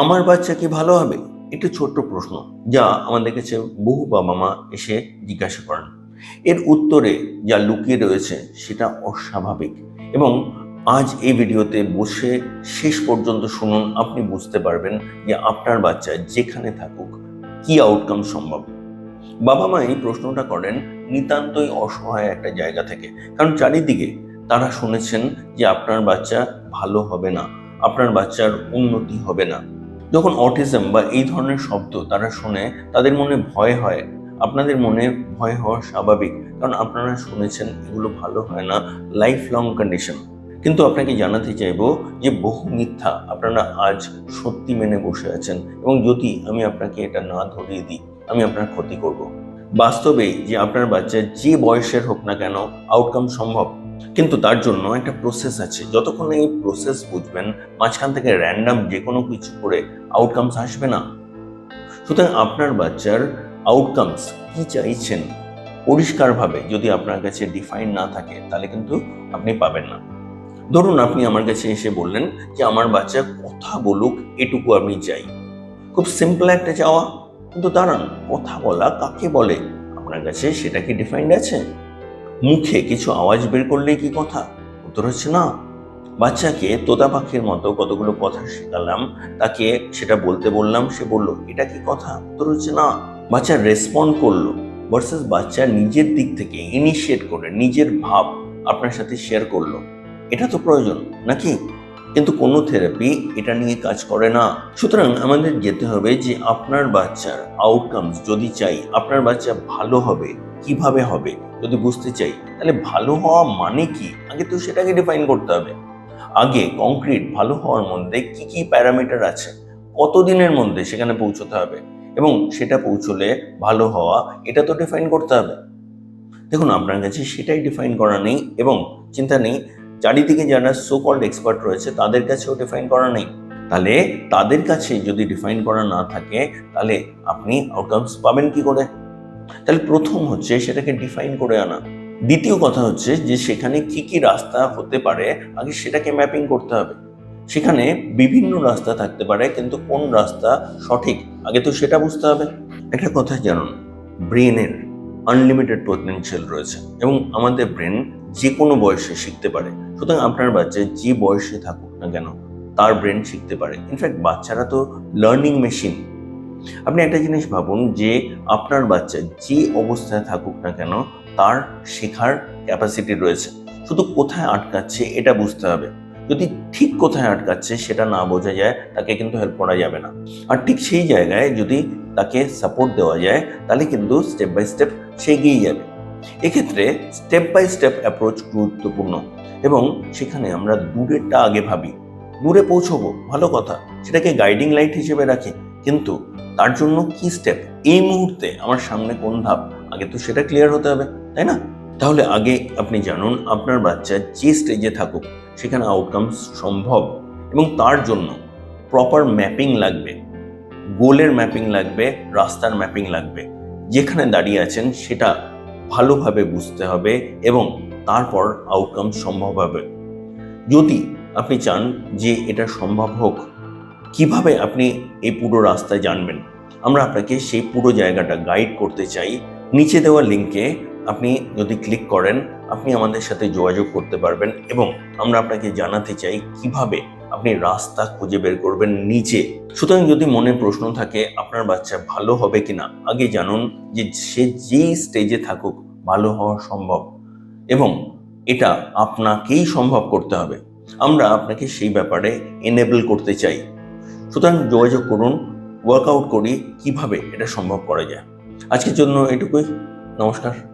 আমার বাচ্চা কি ভালো হবে? একটি ছোট্ট প্রশ্ন, যা আমাদের কাছে বহু বাবা মা এসে জিজ্ঞাসা করেন। এর উত্তরে যা লুকিয়ে রয়েছে, সেটা অস্বাভাবিক এবং আজ এই ভিডিওতে বসে শেষ পর্যন্ত শুনুন, আপনি বুঝতে পারবেন যে আপনার বাচ্চা যেখানে থাকুক, কি আউটকাম সম্ভব। বাবা মা এই প্রশ্নটা করেন নিতান্তই অসহায় একটা জায়গা থেকে, কারণ চারিদিকে তারা শুনেছেন যে আপনার বাচ্চা ভালো হবে না, আপনার বাচ্চার উন্নতি হবে না। যখন অটিজম বা এই ধরনের শব্দ তারা শুনে, তাদের মনে ভয় হয়। আপনাদের মনে ভয় হওয়া স্বাভাবিক, কারণ আপনারা শুনেছেন এগুলো ভালো হয় না লাইফ লং কন্ডিশন কিন্তু আপনাকে জানাতে চাইব যে বহু মিথ্যা আপনারা আজ সত্যি মেনে বসে আছেন এবং যদি আমি আপনাকে এটা না ধরিয়ে দিই, আমি আপনার ক্ষতি করব। বাস্তবেই যে আপনার বাচ্চা যে বয়সের হোক না কেন আউটকাম সম্ভব। কিন্তু তার জন্য একটা প্রসেস আছে। যতক্ষণ এই প্রসেস বুঝবেন, মাঝখান থেকে র্যান্ডাম যে কোনো কিছু করে আউটকামস আসবে না। সুতরাং আপনার বাচ্চার আউটকামস কি চাইছেন পরিষ্কারভাবে যদি আপনার কাছে ডিফাইন না থাকে, তাহলে কিন্তু আপনি পাবেন না। ধরুন আপনি আমার কাছে এসে বললেন যে, আমার বাচ্চা কথা বলুক, এটুকু আমি চাই। খুব সিম্পল একটা চাওয়া, কিন্তু দাঁড়ান, কথা বলা কাকে বলে? আপনার কাছে সেটা কি ডিফাইন্ড আছে? মুখে কিছু আওয়াজ বের করলেই কি কথা? উত্তর হচ্ছে না। বাচ্চাকে তোতা পাখির মতো কতগুলো কথা শেখালাম, তাকে সেটা বলতে বললাম, সে বলল, এটা কি কথা? উত্তর হচ্ছে না। বাচ্চা রেসপন্ড করল ভার্সেস বাচ্চা নিজের দিক থেকে ইনিশিয়েট করে নিজের ভাব আপনার সাথে শেয়ার করল। এটা তো প্রয়োজন, নাকি? কিন্তু কোনো থেরাপি এটা নিয়ে কাজ করে না। সুতরাং আমাদের যেতে হবে যে আপনার বাচ্চার আউটকামস যদি চাই, আপনার বাচ্চা ভালো হবে কীভাবে হবে? যদি বুঝতে চাই, তাহলে ভালো হওয়া মানে কি? আগে তো সেটাকে ডিফাইন করতে হবে। আগে কংক্রিট ভালো হওয়ার মধ্যে কি কি প্যারামিটার আছে, কতদিনের মধ্যে সেখানে পৌঁছতে হবে এবং সেটা পৌঁছলে ভালো হওয়া, এটা তো ডিফাইন করতে হবে। দেখুন, আপনার কাছে সেটাই ডিফাইন করা নেই এবং চিন্তা নেই, চারিদিকে যারা সো কল্ড এক্সপার্ট রয়েছে, তাদের কাছেও ডিফাইন করা নেই। তাহলে তাদের কাছে যদি ডিফাইন করা না থাকে, তাহলে আপনি আউটকামস পাবেন কি করে? তাহলে প্রথম হচ্ছে সেটাকে ডিফাইন করে আনা। দ্বিতীয় কথা হচ্ছে যে সেখানে কি কি রাস্তা হতে পারে, আগে সেটাকে ম্যাপিং করতে হবে। সেখানে বিভিন্ন রাস্তা থাকতে পারে, কিন্তু কোন রাস্তা সঠিক, আগে তো সেটা বুঝতে হবে। একটা কথা জানুন ব্রেনের আনলিমিটেড পোটেনশিয়াল রয়েছে এবং আমাদের ব্রেন যে কোনো বয়সে শিখতে পারে। সুতরাং আপনার বাচ্চা যে বয়সে থাকুক না কেন, তার ব্রেন শিখতে পারে। ইনফ্যাক্ট বাচ্চারা তো লার্নিং মেশিন আপনি একটা জিনিস ভাবুন যে আপনার বাচ্চা যে অবস্থায় থাকুক না কেন, তার শেখার ক্যাপাসিটি রয়েছে। শুধু কোথায় আটকাচ্ছে এটা বুঝতে হবে। যদি ঠিক কোথায় আটকাচ্ছে সেটা না বোঝা যায়, তাকে কিন্তু হেল্প করা যাবে না। আর ঠিক সেই জায়গায় যদি তাকে সাপোর্ট দেওয়া যায়, তাহলে কিন্তু স্টেপ বাই স্টেপ সে এগিয়ে যাবে। এক্ষেত্রে স্টেপ বাই স্টেপ অ্যাপ্রোচ গুরুত্বপূর্ণ এবং সেখানে আমরা দূরেরটা আগে ভাবি। দূরে পৌঁছবো, ভালো কথা। সেটাকে গাইডিং লাইট হিসেবে রাখি। কিন্তু তার জন্য কি স্টেপ এই মুহূর্তে আমার সামনে কোন ধাপ? আগে তো সেটা ক্লিয়ার হতে হবে, তাই না? তাহলে আগে আপনি জানুন আপনার বাচ্চা যে স্টেজে থাকুক, সেখানে আউটকামস সম্ভব এবং তার জন্য প্রপার ম্যাপিং লাগবে গোলের ম্যাপিং লাগবে, রাস্তার ম্যাপিং লাগবে। যেখানে দাঁড়িয়ে আছেন সেটা ভালোভাবে বুঝতে হবে এবং তারপর আউটকাম সম্ভব হবে। যদি আপনি চান যে এটা সম্ভব হোক কীভাবে আপনি এই পুরো রাস্তায় জানবেন? আমরা আপনাকে সেই পুরো জায়গাটা গাইড করতে চাই। নিচে দেওয়া লিঙ্কে আপনি যদি ক্লিক করেন, আপনি আমাদের সাথে যোগাযোগ করতে পারবেন এবং আমরা আপনাকে জানাতে চাই কীভাবে আপনি রাস্তা খুঁজে বের করবেন নিচে। সুতরাং যদি মনে প্রশ্ন থাকে, আপনার বাচ্চা ভালো হবে কিনা? আগে জানুন যে সে যেই স্টেজে থাকুক, ভালো হওয়া সম্ভব এবং এটা আপনাকেই সম্ভব করতে হবে। আমরা আপনাকে সেই ব্যাপারে এনেবল করতে চাই। সুতরাং যোগাযোগ করুন ওয়ার্কআউট করি কীভাবে এটা সম্ভব করা যায়। আজকের জন্য এটুকুই নমস্কার।